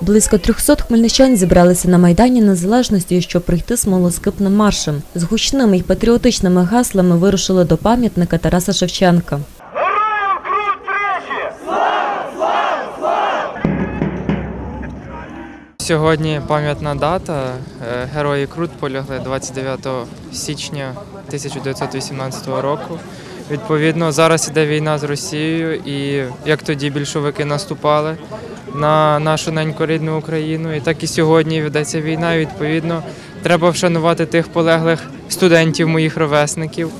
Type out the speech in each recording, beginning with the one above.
Близько 300 хмельничан зібралися на Майдані Незалежності, щоб прийти смолоскипним маршем. З гучними й патріотичними гаслами вирушили до пам'ятника Тараса Шевченка. Героям! Сьогодні пам'ятна дата. Е, Герої Крут полягли 29 січня 1918 року. Відповідно, зараз іде війна з Росією, і як тоді більшовики наступали на нашу неньку рідну Україну, і так і сьогодні ведеться війна. Відповідно, треба вшанувати тих полеглих студентів, моїх ровесників,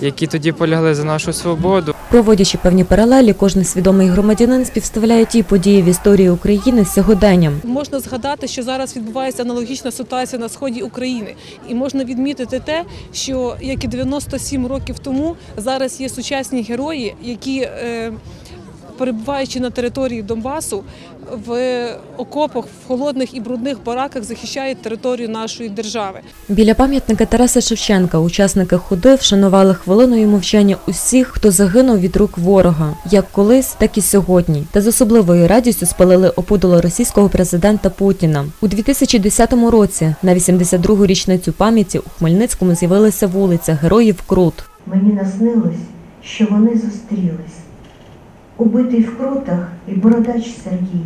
які тоді полягли за нашу свободу. Проводячи певні паралелі, кожен свідомий громадянин співставляє ті події в історії України з сьогоденням. Можна згадати, що зараз відбувається аналогічна ситуація на сході України, і можна відмітити те, що як і 97 років тому зараз є сучасні герої, які е, перебуваючи на території Донбасу, в окопах, в холодних і брудних бараках захищають територію нашої держави. Біля пам'ятника Тараса Шевченка учасники ходи вшанували хвилиною мовчання усіх, хто загинув від рук ворога, як колись, так і сьогодні, та з особливою радістю спалили опудало російського президента Путіна. У 2010 році, на 82-гу річницю пам'яті, у Хмельницькому з'явилася вулиця Героїв Крут. Мені наснилось, що вони зустрілись. Убитий в крутах і бородач Сергій.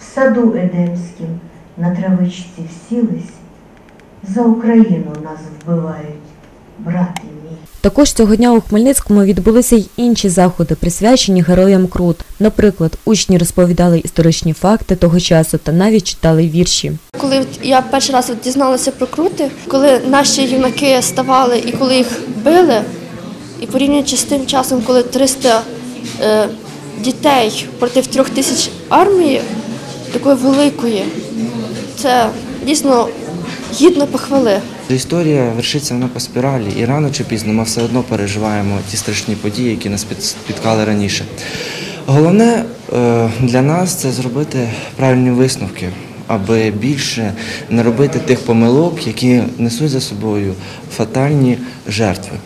В саду Едемським на травичці всілись, за Україну нас вбивають, брати мій. Також цього дня у Хмельницькому відбулися й інші заходи, присвячені героям Крут. Наприклад, учні розповідали історичні факти того часу та навіть читали вірші. Коли я перший раз дізналася про крути, коли наші юнаки ставали і коли їх били, і порівнюючи з тим часом, коли 300 е, дітей проти трьох тисяч армії, такої великої, це дійсно гідно похвали. Історія вершиться вона по спіралі, і рано чи пізно ми все одно переживаємо ті страшні події, які нас спіткали раніше. Головне е, для нас це зробити правильні висновки, аби більше не робити тих помилок, які несуть за собою фатальні жертви.